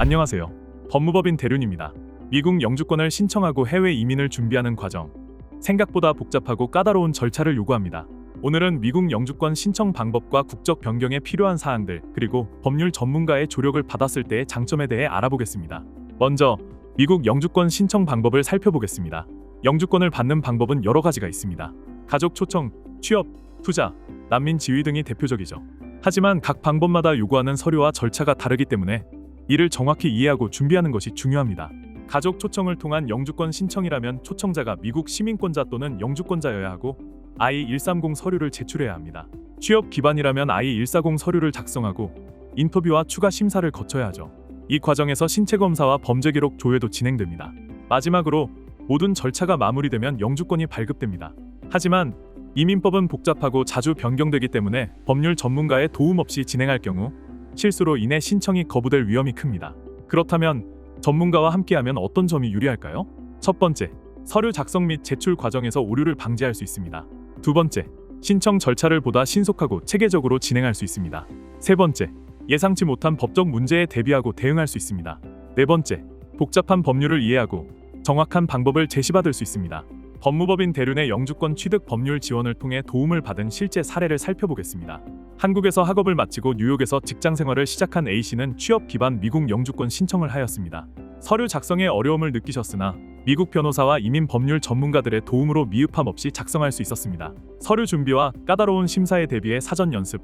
안녕하세요. 법무법인 대륜입니다. 미국 영주권을 신청하고 해외 이민을 준비하는 과정. 생각보다 복잡하고 까다로운 절차를 요구합니다. 오늘은 미국 영주권 신청 방법과 국적 변경에 필요한 사항들, 그리고 법률 전문가의 조력을 받았을 때의 장점에 대해 알아보겠습니다. 먼저 미국 영주권 신청 방법을 살펴보겠습니다. 영주권을 받는 방법은 여러 가지가 있습니다. 가족 초청, 취업, 투자, 난민 지위 등이 대표적이죠. 하지만 각 방법마다 요구하는 서류와 절차가 다르기 때문에 이를 정확히 이해하고 준비하는 것이 중요합니다. 가족 초청을 통한 영주권 신청이라면 초청자가 미국 시민권자 또는 영주권자여야 하고 I-130 서류를 제출해야 합니다. 취업 기반이라면 I-140 서류를 작성하고 인터뷰와 추가 심사를 거쳐야 하죠. 이 과정에서 신체 검사와 범죄 기록 조회도 진행됩니다. 마지막으로 모든 절차가 마무리되면 영주권이 발급됩니다. 하지만 이민법은 복잡하고 자주 변경되기 때문에 법률 전문가의 도움 없이 진행할 경우 실수로 인해 신청이 거부될 위험이 큽니다. 그렇다면 전문가와 함께하면 어떤 점이 유리할까요? 첫 번째, 서류 작성 및 제출 과정에서 오류를 방지할 수 있습니다. 두 번째, 신청 절차를 보다 신속하고 체계적으로 진행할 수 있습니다. 세 번째, 예상치 못한 법적 문제에 대비하고 대응할 수 있습니다. 네 번째, 복잡한 법률을 이해하고 정확한 방법을 제시받을 수 있습니다. 법무법인 대륜의 영주권 취득 법률 지원을 통해 도움을 받은 실제 사례를 살펴보겠습니다. 한국에서 학업을 마치고 뉴욕에서 직장 생활을 시작한 A씨는 취업 기반 미국 영주권 신청을 하였습니다. 서류 작성에 어려움을 느끼셨으나 미국 변호사와 이민 법률 전문가들의 도움으로 미흡함 없이 작성할 수 있었습니다. 서류 준비와 까다로운 심사에 대비해 사전 연습,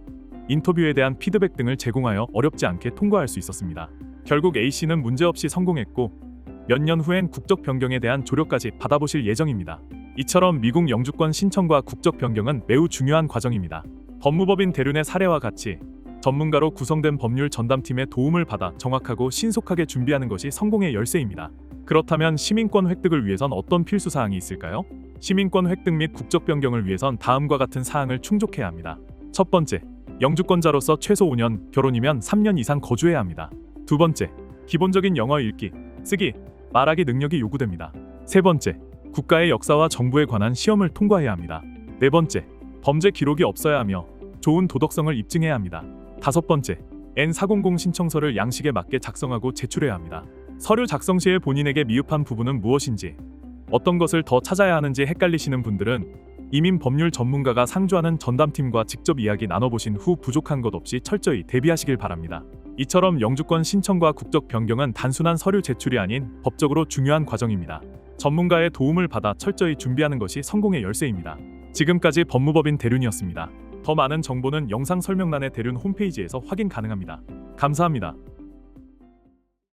인터뷰에 대한 피드백 등을 제공하여 어렵지 않게 통과할 수 있었습니다. 결국 A씨는 문제없이 성공했고 몇 년 후엔 국적 변경에 대한 조력까지 받아보실 예정입니다. 이처럼 미국 영주권 신청과 국적 변경은 매우 중요한 과정입니다. 법무법인 대륜의 사례와 같이 전문가로 구성된 법률 전담팀의 도움을 받아 정확하고 신속하게 준비하는 것이 성공의 열쇠입니다. 그렇다면 시민권 획득을 위해선 어떤 필수 사항이 있을까요? 시민권 획득 및 국적 변경을 위해선 다음과 같은 사항을 충족해야 합니다. 첫 번째, 영주권자로서 최소 5년, 결혼이면 3년 이상 거주해야 합니다. 두 번째, 기본적인 영어 읽기, 쓰기, 말하기 능력이 요구됩니다. 세 번째, 국가의 역사와 정부에 관한 시험을 통과해야 합니다. 네 번째, 범죄 기록이 없어야 하며 좋은 도덕성을 입증해야 합니다. 다섯 번째, N400 신청서를 양식에 맞게 작성하고 제출해야 합니다. 서류 작성 시에 본인에게 미흡한 부분은 무엇인지, 어떤 것을 더 찾아야 하는지 헷갈리시는 분들은 이민 법률 전문가가 상주하는 전담팀과 직접 이야기 나눠보신 후 부족한 것 없이 철저히 대비하시길 바랍니다. 이처럼 영주권 신청과 국적 변경은 단순한 서류 제출이 아닌 법적으로 중요한 과정입니다. 전문가의 도움을 받아 철저히 준비하는 것이 성공의 열쇠입니다. 지금까지 법무법인 대륜이었습니다. 더 많은 정보는 영상 설명란의 대륜 홈페이지에서 확인 가능합니다. 감사합니다.